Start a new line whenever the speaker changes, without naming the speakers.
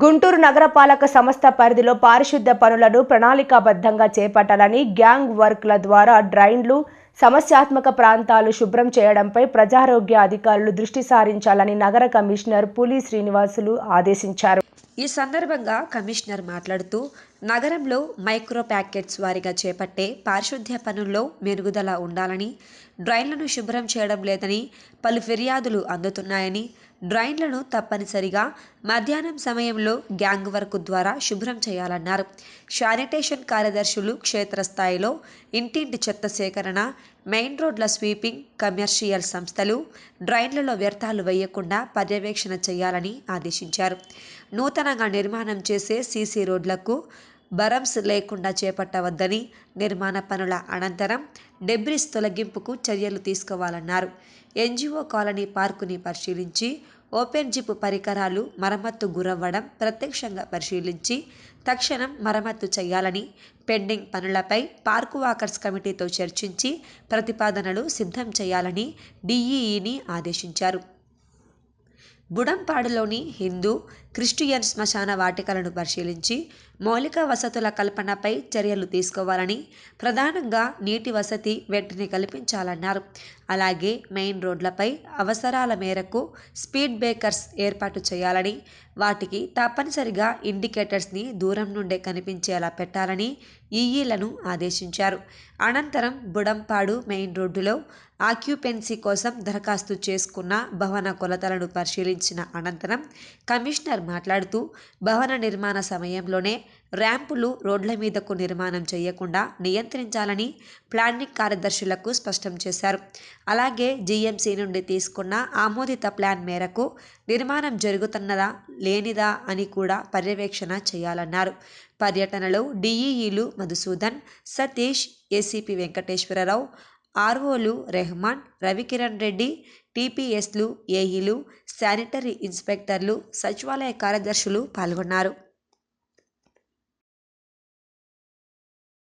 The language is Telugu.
గుంటూరు నగరపాలక సంస్థ పరిధిలో పారిశుద్ధ్య పనులను ప్రణాళికాబద్ధంగా చేపట్టాలని గ్యాంగ్ వర్క్ల ద్వారా డ్రైన్లు సమస్యాత్మక ప్రాంతాలు శుభ్రం చేయడంపై ప్రజారోగ్య అధికారులు దృష్టి సారించాలని నగర కమిషనర్ పులి శ్రీనివాసులు ఆదేశించారు.
ఈ సందర్భంగా కమిషనర్ మాట్లాడుతూ నగరంలో మైక్రో ప్యాకెట్స్ వారిగా చేపట్టే పారిశుద్ధ్య పనుల్లో మెరుగుదల ఉండాలని డ్రైన్లను శుభ్రం చేయడం లేదని పలు ఫిర్యాదులు అందుతున్నాయని డ్రైన్లను తప్పనిసరిగా మధ్యాహ్నం సమయంలో గ్యాంగ్ వర్క్ ద్వారా శుభ్రం చేయాలన్నారు. శానిటేషన్ కార్యదర్శులు క్షేత్రస్థాయిలో ఇంటింటి చెత్త సేకరణ మెయిన్ రోడ్ల స్వీపింగ్ కమర్షియల్ సంస్థలు డ్రైన్లలో వ్యర్థాలు వేయకుండా పర్యవేక్షణ చేయాలని ఆదేశించారు. నూతనంగా నిర్మాణం చేసే సీసీ రోడ్లకు బరమ్స్ లేకుండా చేపట్టవద్దని నిర్మాణ పనుల అనంతరం డెబ్రిస్ తొలగింపుకు చర్యలు తీసుకోవాలన్నారు. ఎన్జిఓ కాలనీ పార్కుని పరిశీలించి ఓపెన్ జిప్ పరికరాలు మరమ్మత్తు గురవ్వడం ప్రత్యక్షంగా పరిశీలించి తక్షణం మరమ్మత్తు చేయాలని పెండింగ్ పనులపై పార్కు వాకర్స్ కమిటీతో చర్చించి ప్రతిపాదనలు సిద్ధం చేయాలని డిఈఈని ఆదేశించారు. బుడంపాడులోని హిందూ క్రిస్టియన్ శ్మశాన వాటికలను పరిశీలించి మౌలిక వసతుల కల్పనపై చర్యలు తీసుకోవాలని ప్రధానంగా నీటి వసతి వెంటనే కల్పించాలన్నారు. అలాగే మెయిన్ రోడ్లపై అవసరాల మేరకు స్పీడ్ బ్రేకర్స్ ఏర్పాటు చేయాలని వాటికి తప్పనిసరిగా ఇండికేటర్స్ని దూరం నుండే కనిపించేలా పెట్టాలని ఈఈలను ఆదేశించారు. అనంతరం బుడంపాడు మెయిన్ రోడ్డులో ఆక్యుపెన్సీ కోసం దరఖాస్తు చేసుకున్న భవన కొలతలను పరిశీలించిన అనంతరం కమిషనర్ మాట్లాడుతూ భవన నిర్మాణ సమయంలోనే ర్యాంపులు రోడ్ల మీదకు నిర్మాణం చేయకుండా నియంత్రించాలని ప్లానింగ్ కార్యదర్శులకు స్పష్టం చేశారు. అలాగే జీఎంసీ నుండి తీసుకున్న ఆమోదిత ప్లాన్ మేరకు నిర్మాణం జరుగుతున్నదా లేనిదా అని కూడా పర్యవేక్షణ చేయాలన్నారు. పర్యటనలో డిఈఈలు మధుసూదన్ సతీష్ ఏసీపీ వెంకటేశ్వరరావు ఆర్ఓలు రెహమాన్ రవికిరణ్ రెడ్డి టీపీఎస్లు ఏఈలు శానిటరీ ఇన్స్పెక్టర్లు సచివాలయ కార్యదర్శులు పాల్గొన్నారు.